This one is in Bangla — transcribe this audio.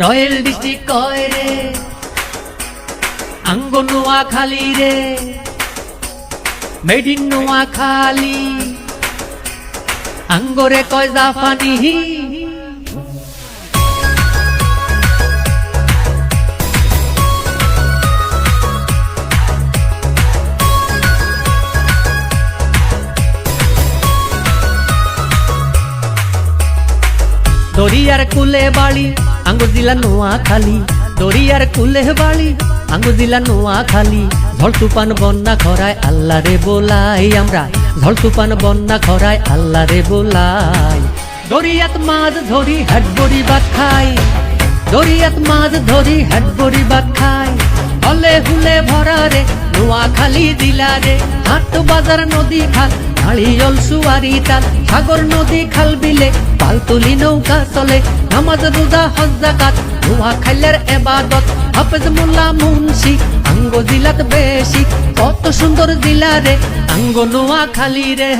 রয়্যাল ডিস্ট্রিক্ট কয় রে? আঙ্গ নোয়া খালি রে। মেড ইন নোয়া খালি আঙ্গরে কয় জাফানি দরিয়ার কুলে বাড়ি আঙ্গুর দিলা নোয়া খালি। দরিয়ার কুলে বাড়ি আঙ্গুর দিলা নোয়া খালি। ঝড় তুফান, বন্যা খরায় আল্লাহ রে বোলাই আমরা। ঝড় তুফান, বন্যা খরায় আল্লাহ রে বোলাই। দরিয়াত মাছ ধরি হাট বড়ি ভাত খাই। দরিয়াত মাছ ধরি হাট বড়ি ভাত খাই। হলে হুলে ভরা রে, নোয়া খালি দিলা রে। হাট, বাজার, নদী খাল নাড়িয়ল সুয়ারি তাল, সাগর নদী খাল বিলে পাল তুলি নৌকা চলে, নামাজ রোজা, হজ জাকাত নোয়া খাইলের এবাদত, হাফেজ মোল্লা মুন্সি, আঙ্গ জিলাত বেশি, কত সুন্দর জিলা রে আঙ্গ নোয়া খালি রে।